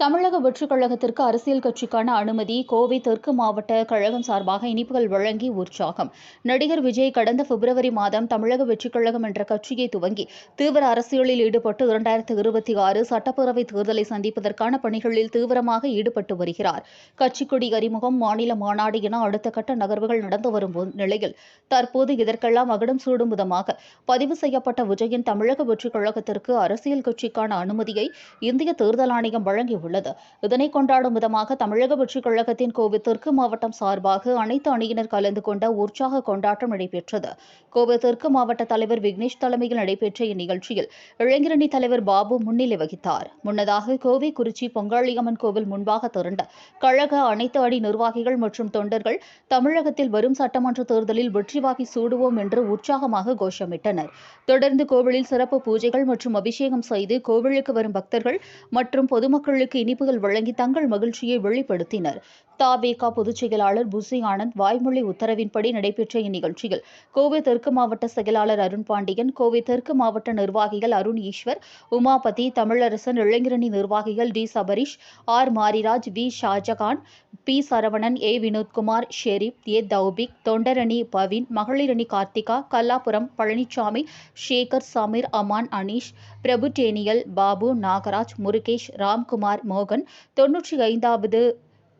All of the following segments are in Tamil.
தமிழக வெற்றிக் கழகத்திற்கு அரசியல் கட்சிக்கான அனுமதி கோவை தெற்கு மாவட்ட கழகம் சார்பாக இனிப்புகள் வழங்கி உற்சாகம். நடிகர் விஜய் கடந்த பிப்ரவரி மாதம் தமிழக வெற்றிக் கழகம் என்ற கட்சியை துவங்கி தீவிர அரசியலில் ஈடுபட்டு இரண்டாயிரத்து இருபத்தி ஆறு சட்டப்பேரவை தேர்தலை சந்திப்பதற்கான பணிகளில் தீவிரமாக ஈடுபட்டு வருகிறார். கட்சிக்குடி அறிமுகம் மாநில மாநாடு என அடுத்த கட்ட நகர்வுகள் நடந்து வரும் நிலையில் தற்போது இதற்கெல்லாம் அகடம் சூடும் விதமாக பதிவு செய்யப்பட்ட விஜயின் தமிழக வெற்றிக் கழகத்திற்கு அரசியல் கட்சிக்கான அனுமதியை இந்திய தேர்தல் ஆணையம் வழங்கியுள்ளது. உள்ளது. இதனை கொண்டாடும் விதமாக தமிழக வெற்றிக் கழகத்தின் கோவை தெற்கு மாவட்டம் சார்பாக அனைத்து அணியினர் கலந்து கொண்ட உற்சாக கொண்டாட்டம் நடைபெற்றது. கோவை தெற்கு மாவட்ட தலைவர் விக்னேஷ் தலைமையில் நடைபெற்ற இந்நிகழ்ச்சியில் இளைஞரணி தலைவர் பாபு முன்னிலை வகித்தார். முன்னதாக கோவை குறிச்சி பொங்காளியம்மன் கோவில் முன்பாக திரண்ட கழக அனைத்து அணி நிர்வாகிகள் மற்றும் தொண்டர்கள் தமிழகத்தில் வரும் சட்டமன்ற தேர்தலில் வெற்றி வாகி சூடுவோம் என்று உற்சாகமாக கோஷமிட்டனர். தொடர்ந்து கோவிலில் சிறப்பு பூஜைகள் மற்றும் அபிஷேகம் செய்து கோவிலுக்கு வரும் பக்தர்கள் மற்றும் பொதுமக்களுக்கு இனிப்புகள் வழங்கி தங்கள் மகிழ்ச்சியை வெளிப்படுத்தினர். தாவேகா பொதுச் செயலாளர் புசி ஆனந்த் வாய்மொழி உத்தரவின்படி நடைபெற்ற இந்நிகழ்ச்சியில் கோவை தெற்கு மாவட்ட செயலாளர் அருண் பாண்டியன் கோவை தெற்கு மாவட்ட நிர்வாகிகள் அருண் ஈஸ்வர் உமாபதி தமிழரசன் இளைஞரணி நிர்வாகிகள் T Sabarish R Mariraj V Shahjahan P. Saravanan A. Vinothkumar Sherif A. Thoufik தொண்டரணி Pavin மகளிரணி கார்த்திகா கல்லாபுரம் பழனிசாமி ஷேகர் சமீர் அமான் அனீஷ் பிரபு டேனியல் பாபு நாகராஜ் முருகேஷ் ராம்குமார் மோகன் தொன்னூற்றி ஐந்தாவது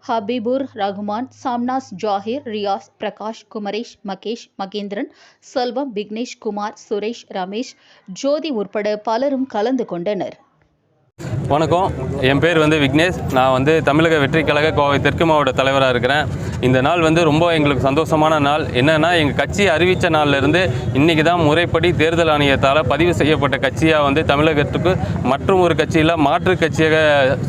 ஹபீபுர் ரஹ்மான் சாம்னாஸ் ஜாஹிர் ரியாஸ் பிரகாஷ் குமரேஷ் மகேஷ் மகேந்திரன் செல்வம் விக்னேஷ் குமார் சுரேஷ் ரமேஷ் ஜோதி உட்பட பலரும் கலந்து கொண்டனர். வணக்கம். என் பேர் வந்து விக்னேஷ். நான் வந்து தமிழக வெற்றி கழக கோவை தெற்கு மாவட்ட தலைவராக இருக்கிறேன். இந்த நாள் வந்து ரொம்ப எங்களுக்கு சந்தோஷமான நாள். என்னென்னா எங்கள் கட்சி அறிவித்த நாள்லேருந்து இன்றைக்கி தான் முறைப்படி தேர்தல் ஆணையத்தால் பதிவு செய்யப்பட்ட கட்சியாக வந்து தமிழகத்துக்கு மற்றும் ஒரு கட்சியில் மாற்று கட்சியாக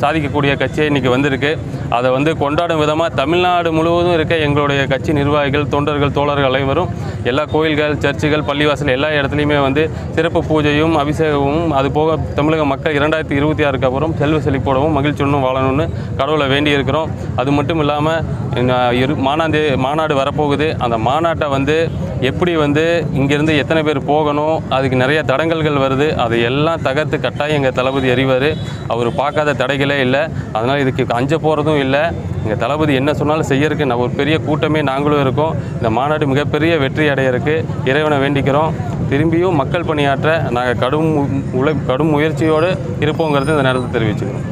சாதிக்கக்கூடிய கட்சியாக இன்றைக்கி வந்திருக்கு. அதை வந்து கொண்டாடும் விதமாக தமிழ்நாடு முழுவதும் இருக்க எங்களுடைய கட்சி நிர்வாகிகள் தொண்டர்கள் தோழர்கள் அனைவரும் எல்லா கோயில்கள் சர்ச்சுகள் பள்ளிவாசல் எல்லா இடத்துலையுமே வந்து சிறப்பு பூஜையும் அபிஷேகமும் அது போக தமிழக மக்கள் இரண்டாயிரத்தி இருபத்தி ஆறுக்கு அப்புறம் செல்வ செழிப்போடவும் மகிழ்ச்சியுடனும் வாழணும்னு கடவுளை வேண்டி இருக்கிறோம் அது மட்டும் இல்லாமல் இரு மாநாடு மாநாடு வரப்போகுது. அந்த மாநாட்டை வந்து எப்படி வந்து இங்கேருந்து எத்தனை பேர் போகணும் அதுக்கு நிறைய தடங்கல்கள் வருது அதை எல்லாம் தகர்த்து கட்டாயம் எங்கள் தளபதி அறிவார் அவர் பார்க்காத தடைகளே இல்லை. அதனால் இதுக்கு அஞ்ச போகிறதும் இல்லை. எங்கள் தளபதி என்ன சொன்னாலும் செய்யறதுக்கு நான் ஒரு பெரிய கூட்டமே நாங்களும் இருக்கோம். இந்த மாநாடு மிகப்பெரிய வெற்றி அடையிறதுக்கு இறைவனை வேண்டிக்கிறோம். திரும்பியும் மக்கள் பணியாற்ற நாங்கள் கடும் உழை கடும் முயற்சியோடு இருப்போங்கிறது இந்த நேரத்தில் தெரிவிச்சுக்கிறோம்.